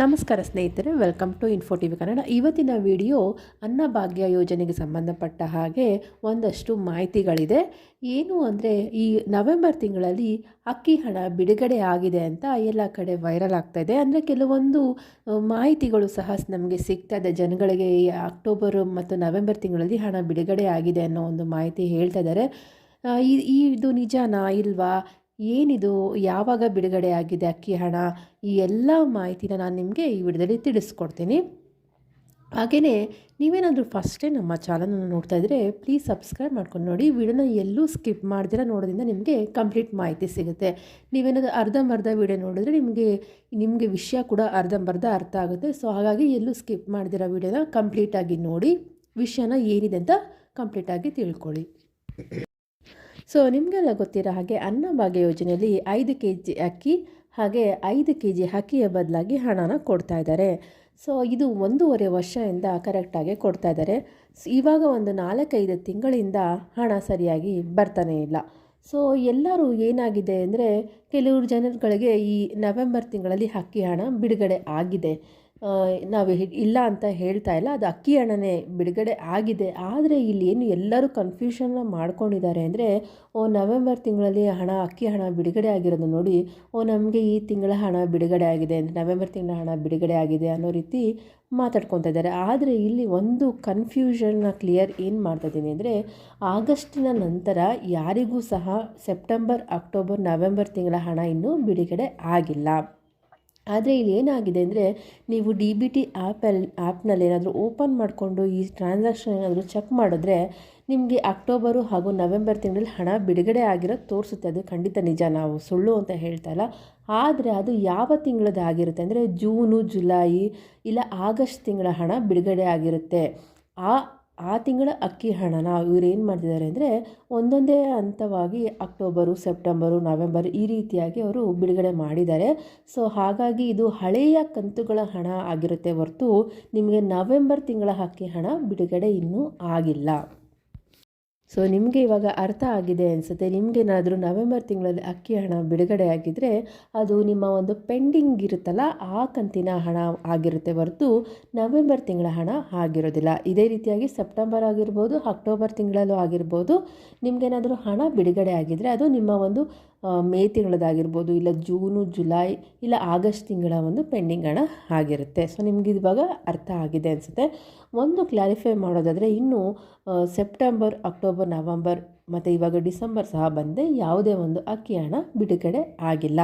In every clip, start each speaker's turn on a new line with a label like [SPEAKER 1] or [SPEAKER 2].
[SPEAKER 1] ನಮಸ್ಕಾರ ಸ್ನೇಹಿತರೆ welcome to info T V Kannada ಇವತ್ತಿನ ವಿಡಿಯೋ ಅನ್ನಭಾಗ್ಯ ಯೋಜನೆಗೆ ಸಂಬಂಧಪಟ್ಟ ಹಾಗೆ ಒಂದಷ್ಟು ಮಾಹಿತಿಗಳಿದೆ. ಏನು ಅಂದರೆ, ಈ ನವೆಂಬರ್ ತಿಂಗಳಲ್ಲಿ ಅಕ್ಕಿ ಹಣ ಬಿಡುಗಡೆ ಆಗಿದೆ ಅಂತ ಎಲ್ಲ ಕಡೆ ವೈರಲ್ ಆಗ್ತಾ ಇದೆ. ಅಂದರೆ ಕೆಲವೊಂದು ಮಾಹಿತಿಗಳು ಸಹ ನಮಗೆ ಸಿಗ್ತಾ ಇದೆ. ಜನಗಳಿಗೆ ಈ ಅಕ್ಟೋಬರ್ ಮತ್ತು ನವೆಂಬರ್ ತಿಂಗಳಲ್ಲಿ ಹಣ ಬಿಡುಗಡೆ ಆಗಿದೆ ಅನ್ನೋ ಒಂದು ಮಾಹಿತಿ ಹೇಳ್ತಾ ಇದ್ದಾರೆ. ಈ ಇದು ನಿಜನಾ, ಇಲ್ವಾ? ಏನಿದು? ಯಾವಾಗ ಬಿಡುಗಡೆ ಆಗಿದೆ ಅಕ್ಕಿ ಹಣ? ಈ ಎಲ್ಲ ಮಾಹಿತಿನ ನಾನು ನಿಮಗೆ ಈ ವಿಡಿಯೋದಲ್ಲಿ ತಿಳಿಸ್ಕೊಡ್ತೀನಿ. ಹಾಗೆಯೇ ನೀವೇನಾದರೂ ಫಸ್ಟೇ ನಮ್ಮ ಚಾನಲನ್ನು ನೋಡ್ತಾ ಇದ್ದರೆ ಪ್ಲೀಸ್ ಸಬ್ಸ್ಕ್ರೈಬ್ ಮಾಡ್ಕೊಂಡು ನೋಡಿ. ವಿಡಿಯೋನ ಎಲ್ಲೂ ಸ್ಕಿಪ್ ಮಾಡಿದ್ರೆ ನೋಡೋದ್ರಿಂದ ನಿಮಗೆ ಕಂಪ್ಲೀಟ್ ಮಾಹಿತಿ ಸಿಗುತ್ತೆ. ನೀವೇನಾದರೂ ಅರ್ಧಂಬರ್ಧ ವಿಡಿಯೋ ನೋಡಿದ್ರೆ ನಿಮಗೆ ನಿಮಗೆ ವಿಷಯ ಕೂಡ ಅರ್ಧಂಬರ್ಧ ಅರ್ಥ ಆಗುತ್ತೆ. ಸೊ ಹಾಗಾಗಿ ಎಲ್ಲೂ ಸ್ಕಿಪ್ ಮಾಡ್ದಿರೋ ವಿಡಿಯೋನ ಕಂಪ್ಲೀಟಾಗಿ ನೋಡಿ. ವಿಷಯನ ಏನಿದೆ ಅಂತ ಕಂಪ್ಲೀಟಾಗಿ ತಿಳ್ಕೊಳ್ಳಿ. ಸೊ ನಿಮಗೆಲ್ಲ ಗೊತ್ತಿರೋ ಹಾಗೆ ಅನ್ನಭಾಗ್ಯ ಯೋಜನೆಯಲ್ಲಿ ಐದು ಕೆ ಜಿ ಅಕ್ಕಿ ಹಾಗೆ ಐದು ಕೆ ಜಿ ಅಕ್ಕಿಯ ಬದಲಾಗಿ ಹಣನ ಕೊಡ್ತಾ ಇದ್ದಾರೆ. ಸೊ ಇದು ಒಂದೂವರೆ ವರ್ಷದಿಂದ ಕರೆಕ್ಟಾಗಿ ಕೊಡ್ತಾ ಇದ್ದಾರೆ. ಇವಾಗ ಒಂದು ನಾಲ್ಕೈದು ತಿಂಗಳಿಂದ ಹಣ ಸರಿಯಾಗಿ ಬರ್ತಾನೆ ಇಲ್ಲ. ಸೊ ಎಲ್ಲರೂ ಏನಾಗಿದೆ ಅಂದರೆ, ಕೆಲವರು ಜನರುಗಳಿಗೆ ಈ ನವೆಂಬರ್ ತಿಂಗಳಲ್ಲಿ ಅಕ್ಕಿ ಹಣ ಬಿಡುಗಡೆ ಆಗಿದೆ. ನಾವು ಇಲ್ಲ ಅಂತ ಹೇಳ್ತಾ ಇಲ್ಲ. ಅದು ಅಕ್ಕಿ ಹಣನೇ ಬಿಡುಗಡೆ ಆಗಿದೆ. ಆದರೆ ಇಲ್ಲಿ ಏನು ಎಲ್ಲರೂ ಕನ್ಫ್ಯೂಷನ್ನ ಮಾಡ್ಕೊಂಡಿದ್ದಾರೆ ಅಂದರೆ, ಓ ನವೆಂಬರ್ ತಿಂಗಳಲ್ಲಿ ಹಣ, ಅಕ್ಕಿ ಹಣ ಬಿಡುಗಡೆ ಆಗಿರೋದು ನೋಡಿ, ಓ, ನಮಗೆ ಈ ತಿಂಗಳ ಹಣ ಬಿಡುಗಡೆ ಆಗಿದೆ ಅಂದರೆ ನವೆಂಬರ್ ತಿಂಗಳ ಹಣ ಬಿಡುಗಡೆ ಆಗಿದೆ ಅನ್ನೋ ರೀತಿ ಮಾತಾಡ್ಕೊತಾ ಇದ್ದಾರೆ. ಆದರೆ ಇಲ್ಲಿ ಒಂದು ಕನ್ಫ್ಯೂಷನ್ನ ಕ್ಲಿಯರ್ ಏನು ಮಾಡ್ತಾ ಇದ್ದೀನಿ ಅಂದರೆ, ಆಗಸ್ಟಿನ ನಂತರ ಯಾರಿಗೂ ಸಹ ಸೆಪ್ಟೆಂಬರ್ ಅಕ್ಟೋಬರ್ ನವೆಂಬರ್ ತಿಂಗಳ ಹಣ ಇನ್ನೂ ಬಿಡುಗಡೆ ಆಗಿಲ್ಲ. ಆದರೆ ಇಲ್ಲಿ ಏನಾಗಿದೆ ಅಂದರೆ ನೀವು ಡಿ ಬಿ ಟಿ ಆ್ಯಪಲ್ಲಿ ಆ್ಯಪ್ನಲ್ಲಿ ಏನಾದರೂ ಓಪನ್ ಮಾಡಿಕೊಂಡು ಈ ಟ್ರಾನ್ಸಾಕ್ಷನ್ ಏನಾದರೂ ಚೆಕ್ ಮಾಡಿದ್ರೆ ನಿಮಗೆ ಅಕ್ಟೋಬರು ಹಾಗೂ ನವೆಂಬರ್ ತಿಂಗಳಲ್ಲಿ ಹಣ ಬಿಡುಗಡೆ ಆಗಿರೋದು ತೋರಿಸುತ್ತೆ. ಅದು ಖಂಡಿತ ನಿಜ. ನಾವು ಸುಳ್ಳು ಅಂತ ಹೇಳ್ತಾ ಇಲ್ಲ. ಆದರೆ ಅದು ಯಾವ ತಿಂಗಳದ್ದು ಆಗಿರುತ್ತೆ ಅಂದರೆ ಜೂನು, ಜುಲೈ ಇಲ್ಲ ಆಗಸ್ಟ್ ತಿಂಗಳ ಹಣ ಬಿಡುಗಡೆ ಆಗಿರುತ್ತೆ. ಆ ಆ ತಿಂಗಳ ಅಕ್ಕಿ ಹಣನ ಇವ್ರು ಏನು ಮಾಡ್ತಿದ್ದಾರೆ ಅಂದರೆ ಒಂದೊಂದೇ ಹಂತವಾಗಿ ಅಕ್ಟೋಬರು, ಸೆಪ್ಟೆಂಬರು, ನವೆಂಬರ್ ಈ ರೀತಿಯಾಗಿ ಅವರು ಬಿಡುಗಡೆ ಮಾಡಿದ್ದಾರೆ. ಸೊ ಹಾಗಾಗಿ ಇದು ಹಳೆಯ ಕಂತುಗಳ ಹಣ ಆಗಿರುತ್ತೆ ಹೊರತು ನಿಮಗೆ ನವೆಂಬರ್ ತಿಂಗಳ ಅಕ್ಕಿ ಹಣ ಬಿಡುಗಡೆ ಇನ್ನೂ ಆಗಿಲ್ಲ. ಸೊ ನಿಮಗೆ ಇವಾಗ ಅರ್ಥ ಆಗಿದೆ ಅನಿಸುತ್ತೆ. ನಿಮಗೇನಾದರೂ ನವೆಂಬರ್ ತಿಂಗಳಲ್ಲಿ ಅಕ್ಕಿ ಹಣ ಬಿಡುಗಡೆ ಆಗಿದ್ದರೆ ಅದು ನಿಮ್ಮ ಒಂದು ಪೆಂಡಿಂಗ್ ಇರುತ್ತಲ್ಲ, ಆ ಕಂತಿನ ಹಣ ಆಗಿರುತ್ತೆ ಹೊರತು ನವೆಂಬರ್ ತಿಂಗಳ ಹಣ ಆಗಿರೋದಿಲ್ಲ. ಇದೇ ರೀತಿಯಾಗಿ ಸೆಪ್ಟೆಂಬರ್ ಆಗಿರ್ಬೋದು, ಅಕ್ಟೋಬರ್ ತಿಂಗಳಲ್ಲೂ ಆಗಿರ್ಬೋದು ನಿಮಗೇನಾದರೂ ಹಣ ಬಿಡುಗಡೆ ಆಗಿದ್ದರೆ ಅದು ನಿಮ್ಮ ಒಂದು ಮೇ ತಿಂಗಳದಾಗಿರ್ಬೋದು ಇಲ್ಲ ಜೂನು, ಜುಲೈ ಇಲ್ಲ ಆಗಸ್ಟ್ ತಿಂಗಳ ಒಂದು ಪೆಂಡಿಂಗ್ ಹಣ ಆಗಿರುತ್ತೆ. ಸೊ ನಿಮ್ಗೆ ಇವಾಗ ಅರ್ಥ ಆಗಿದೆ ಅನಿಸುತ್ತೆ. ಒಂದು ಕ್ಲಾರಿಫೈ ಮಾಡೋದಾದರೆ ಇನ್ನು ಸೆಪ್ಟೆಂಬರ್ ಅಕ್ಟೋಬರ್ ನವಂಬರ್ ಮತ್ತು ಇವಾಗ ಡಿಸೆಂಬರ್ ಸಹ ಬಂದೆ ಯಾವುದೇ ಒಂದು ಅಕ್ಕಿ ಹಣ ಬಿಡುಗಡೆ ಆಗಿಲ್ಲ.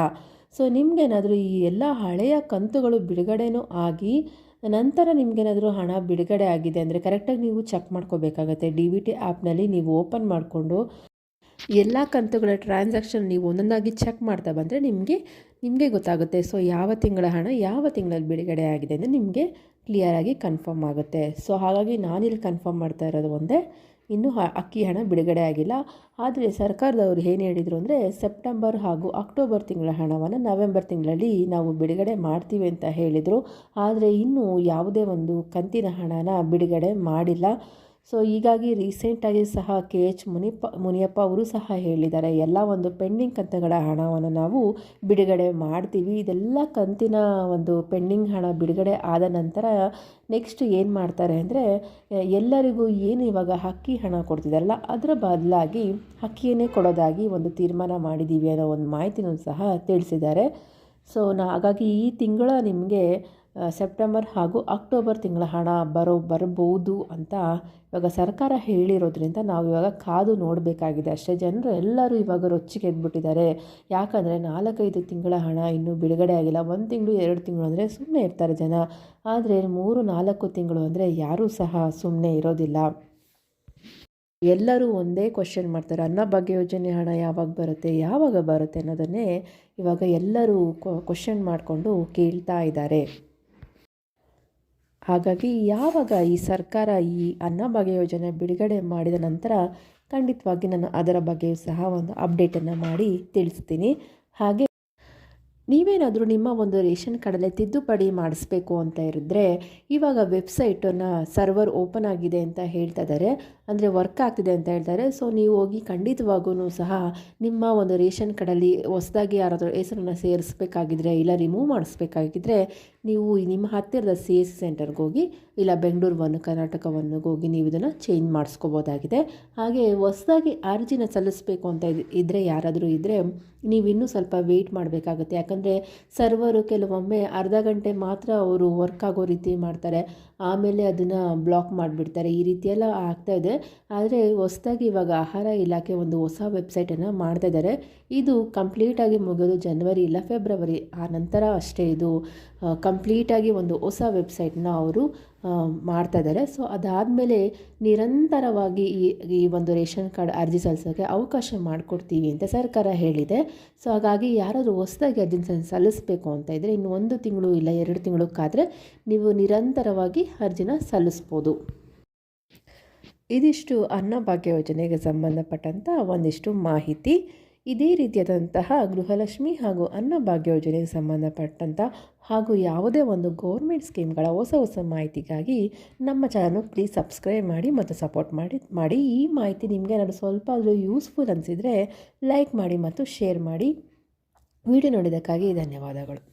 [SPEAKER 1] ಸೊ ನಿಮಗೇನಾದರೂ ಈ ಎಲ್ಲ ಹಳೆಯ ಕಂತುಗಳು ಬಿಡುಗಡೆನೂ ಆಗಿ ನಂತರ ನಿಮಗೇನಾದರೂ ಹಣ ಬಿಡುಗಡೆ ಆಗಿದೆ ಅಂದರೆ ಕರೆಕ್ಟಾಗಿ ನೀವು ಚೆಕ್ ಮಾಡ್ಕೋಬೇಕಾಗತ್ತೆ. ಡಿ ವಿ ಟಿ ಆ್ಯಪ್ನಲ್ಲಿ ನೀವು ಓಪನ್ ಮಾಡಿಕೊಂಡು ಎಲ್ಲ ಕಂತುಗಳ ಟ್ರಾನ್ಸಾಕ್ಷನ್ ನೀವು ಒಂದೊಂದಾಗಿ ಚೆಕ್ ಮಾಡ್ತಾ ಬಂದರೆ ನಿಮಗೆ ನಿಮಗೆ ಗೊತ್ತಾಗುತ್ತೆ. ಸೊ ಯಾವ ತಿಂಗಳ ಹಣ ಯಾವ ತಿಂಗಳಲ್ಲಿ ಬಿಡುಗಡೆ ಆಗಿದೆ ಅಂದರೆ ನಿಮಗೆ ಕ್ಲಿಯರಾಗಿ ಕನ್ಫರ್ಮ್ ಆಗುತ್ತೆ. ಸೊ ಹಾಗಾಗಿ ನಾನಿಲ್ಲಿ ಕನ್ಫರ್ಮ್ ಮಾಡ್ತಾ ಇರೋದು ಒಂದೇ, ಇನ್ನೂ ಅಕ್ಕಿ ಹಣ ಬಿಡುಗಡೆ ಆಗಿಲ್ಲ. ಆದರೆ ಸರ್ಕಾರದವರು ಏನು ಹೇಳಿದರು ಅಂದರೆ ಸೆಪ್ಟೆಂಬರ್ ಹಾಗೂ ಅಕ್ಟೋಬರ್ ತಿಂಗಳ ಹಣವನ್ನು ನವೆಂಬರ್ ತಿಂಗಳಲ್ಲಿ ನಾವು ಬಿಡುಗಡೆ ಮಾಡ್ತೀವಿ ಅಂತ ಹೇಳಿದರು. ಆದರೆ ಇನ್ನೂ ಯಾವುದೇ ಒಂದು ಕಂತಿನ ಹಣನ ಬಿಡುಗಡೆ ಮಾಡಿಲ್ಲ. ಸೊ ಹೀಗಾಗಿ ರೀಸೆಂಟಾಗಿ ಸಹ ಕೆ ಎಚ್ ಮುನಿಪ್ಪ, ಮುನಿಯಪ್ಪ ಅವರು ಸಹ ಹೇಳಿದ್ದಾರೆ, ಎಲ್ಲ ಒಂದು ಪೆಂಡಿಂಗ್ ಕಂತುಗಳ ಹಣವನ್ನು ನಾವು ಬಿಡುಗಡೆ ಮಾಡ್ತೀವಿ. ಇದೆಲ್ಲ ಕಂತಿನ ಒಂದು ಪೆಂಡಿಂಗ್ ಹಣ ಬಿಡುಗಡೆ ಆದ ನಂತರ ನೆಕ್ಸ್ಟ್ ಏನು ಮಾಡ್ತಾರೆ ಅಂದರೆ ಎಲ್ಲರಿಗೂ ಏನು ಇವಾಗ ಅಕ್ಕಿ ಹಣ ಕೊಡ್ತಿದ್ದಾರಲ್ಲ ಅದರ ಬದಲಾಗಿ ಅಕ್ಕಿಯನ್ನೇ ಕೊಡೋದಾಗಿ ಒಂದು ತೀರ್ಮಾನ ಮಾಡಿದ್ದೀವಿ ಅನ್ನೋ ಒಂದು ಮಾಹಿತಿನೂ ಸಹ ತಿಳಿಸಿದ್ದಾರೆ. ಸೊ ನಾ, ಹಾಗಾಗಿ ಈ ತಿಂಗಳ ನಿಮಗೆ ಸೆಪ್ಟೆಂಬರ್ ಹಾಗೂ ಅಕ್ಟೋಬರ್ ತಿಂಗಳ ಹಣ ಬರೋ ಬರಬಹುದು ಅಂತ ಇವಾಗ ಸರ್ಕಾರ ಹೇಳಿರೋದ್ರಿಂದ ನಾವು ಇವಾಗ ಕಾದು ನೋಡಬೇಕಾಗಿದೆ. ಅಷ್ಟೇ ಜನರು ಎಲ್ಲರೂ ಇವಾಗ ರೊಚ್ಚಿಗೆ ಎದ್ಬಿಟ್ಟಿದ್ದಾರೆ. ಯಾಕಂದರೆ ನಾಲ್ಕೈದು ತಿಂಗಳ ಹಣ ಇನ್ನೂ ಬಿಡುಗಡೆ ಆಗಿಲ್ಲ. ಒಂದು ತಿಂಗಳು, ಎರಡು ತಿಂಗಳು ಅಂದರೆ ಸುಮ್ಮನೆ ಇರ್ತಾರೆ ಜನ. ಆದರೆ ಮೂರು, ನಾಲ್ಕು ತಿಂಗಳು ಅಂದರೆ ಯಾರೂ ಸಹ ಸುಮ್ಮನೆ ಇರೋದಿಲ್ಲ. ಎಲ್ಲರೂ ಒಂದೇ ಕ್ವಶನ್ ಮಾಡ್ತಾರೆ. ಅನ್ನಭಾಗ್ಯ ಯೋಜನೆ ಹಣ ಯಾವಾಗ ಬರುತ್ತೆ ಯಾವಾಗ ಬರುತ್ತೆ ಅನ್ನೋದನ್ನೇ ಇವಾಗ ಎಲ್ಲರೂ ಕ್ವಶನ್ ಮಾಡಿಕೊಂಡು ಕೇಳ್ತಾ ಇದ್ದಾರೆ. ಹಾಗಾಗಿ ಯಾವಾಗ ಈ ಸರ್ಕಾರ ಈ ಅನ್ನಭಾಗ್ಯ ಯೋಜನೆ ಬಿಡುಗಡೆ ಮಾಡಿದ ನಂತರ ಖಂಡಿತವಾಗಿ ನಾನು ಅದರ ಬಗ್ಗೆಯೂ ಸಹ ಒಂದು ಅಪ್ಡೇಟನ್ನು ಮಾಡಿ ತಿಳಿಸ್ತೀನಿ. ಹಾಗೆ ನೀವೇನಾದರೂ ನಿಮ್ಮ ಒಂದು ರೇಷನ್ ಕಾರ್ಡಲ್ಲಿ ತಿದ್ದುಪಡಿ ಮಾಡಿಸ್ಬೇಕು ಅಂತ ಇರಿದ್ರೆ ಇವಾಗ ವೆಬ್ಸೈಟನ್ನು ಸರ್ವರ್ ಓಪನ್ ಆಗಿದೆ ಅಂತ ಹೇಳ್ತಾ ಇದ್ದಾರೆ. ಅಂದರೆ ವರ್ಕ್ ಆಗ್ತಿದೆ ಅಂತ ಹೇಳ್ತಾರೆ. ಸೊ ನೀವು ಹೋಗಿ ಖಂಡಿತವಾಗೂ ಸಹ ನಿಮ್ಮ ಒಂದು ರೇಷನ್ ಕಡಲ್ಲಿ ಹೊಸದಾಗಿ ಯಾರಾದರೂ ಹೆಸರನ್ನು ಸೇರಿಸ್ಬೇಕಾಗಿದ್ರೆ ಇಲ್ಲ ರಿಮೂವ್ ಮಾಡಿಸ್ಬೇಕಾಗಿದ್ದರೆ ನೀವು ನಿಮ್ಮ ಹತ್ತಿರದ ಸಿ ಎಸ್ ಸೆಂಟರ್ಗೆ ಹೋಗಿ ಇಲ್ಲ ಬೆಂಗಳೂರು ಒನ್ ಹೋಗಿ ನೀವು ಇದನ್ನು ಚೇಂಜ್ ಮಾಡಿಸ್ಕೋಬೋದಾಗಿದೆ. ಹಾಗೆ ಹೊಸದಾಗಿ ಅರ್ಜಿನ ಸಲ್ಲಿಸಬೇಕು ಅಂತ ಇದ್- ಇದ್ದರೆ ಯಾರಾದರೂ ಇದ್ದರೆ ನೀವು ಇನ್ನೂ ಸ್ವಲ್ಪ ವೆಯ್ಟ್ ಮಾಡಬೇಕಾಗುತ್ತೆ. ಯಾಕಂದರೆ ಸರ್ವರು ಕೆಲವೊಮ್ಮೆ ಅರ್ಧ ಗಂಟೆ ಮಾತ್ರ ಅವರು ವರ್ಕ್ ಆಗೋ ರೀತಿ ಮಾಡ್ತಾರೆ. ಆಮೇಲೆ ಅದನ್ನು ಬ್ಲಾಕ್ ಮಾಡಿಬಿಡ್ತಾರೆ. ಈ ರೀತಿಯೆಲ್ಲ ಆಗ್ತಾ ಇದೆ. ಆದರೆ ಹೊಸದಾಗಿ ಇವಾಗ ಆಹಾರ ಇಲಾಖೆ ಒಂದು ಹೊಸ ವೆಬ್ಸೈಟನ್ನು ಮಾಡ್ತಾ ಇದ್ದಾರೆ ಇದು ಕಂಪ್ಲೀಟಾಗಿ ಮುಗಿದು ಜನವರಿ ಇಲ್ಲ ಫೆಬ್ರವರಿ ಆ ನಂತರ ಅಷ್ಟೇ ಇದು ಕಂಪ್ಲೀಟಾಗಿ ಒಂದು ಹೊಸ ವೆಬ್ಸೈಟ್ನ ಅವರು ಮಾಡ್ತಾ ಇದ್ದಾರೆ. ಸೊ ಅದಾದಮೇಲೆ ನಿರಂತರವಾಗಿ ಈ ಈ ಒಂದು ರೇಷನ್ ಕಾರ್ಡ್ ಅರ್ಜಿ ಸಲ್ಲಿಸೋಕ್ಕೆ ಅವಕಾಶ ಮಾಡಿಕೊಡ್ತೀವಿ ಅಂತ ಸರ್ಕಾರ ಹೇಳಿದೆ. ಸೊ ಹಾಗಾಗಿ ಯಾರಾದರೂ ಹೊಸದಾಗಿ ಅರ್ಜಿ ಸಲ್- ಸಲ್ಲಿಸಬೇಕು ಅಂತ ಇದ್ದರೆ ಇನ್ನು ಒಂದು ತಿಂಗಳು ಇಲ್ಲ, ಎರಡು ತಿಂಗಳು ಕಾದರೆ ನೀವು ನಿರಂತರವಾಗಿ ಅರ್ಜಿನ ಸಲ್ಲಿಸ್ಬೋದು. ಇದಿಷ್ಟು ಅನ್ನಭಾಗ್ಯ ಯೋಜನೆಗೆ ಸಂಬಂಧಪಟ್ಟಂಥ ಒಂದಿಷ್ಟು ಮಾಹಿತಿ. ಇದೇ ರೀತಿಯಾದಂತಹ ಗೃಹಲಕ್ಷ್ಮಿ ಹಾಗೂ ಅನ್ನಭಾಗ್ಯ ಯೋಜನೆಗೆ ಸಂಬಂಧಪಟ್ಟಂಥ ಹಾಗೂ ಯಾವುದೇ ಒಂದು ಗೌರ್ಮೆಂಟ್ ಸ್ಕೀಮ್ಗಳ ಹೊಸ ಹೊಸ ಮಾಹಿತಿಗಾಗಿ ನಮ್ಮ ಚಾನಲ್ ಪ್ಲೀಸ್ ಸಬ್ಸ್ಕ್ರೈಬ್ ಮಾಡಿ ಮತ್ತು ಸಪೋರ್ಟ್ ಮಾಡಿ ಮಾಡಿ. ಈ ಮಾಹಿತಿ ನಿಮಗೆ ನಾನು ಸ್ವಲ್ಪ ಆದರೂ ಯೂಸ್ಫುಲ್ ಅನಿಸಿದರೆ ಲೈಕ್ ಮಾಡಿ ಮತ್ತು ಶೇರ್ ಮಾಡಿ. ವಿಡಿಯೋ ನೋಡಿದ್ದಕ್ಕಾಗಿ ಧನ್ಯವಾದಗಳು.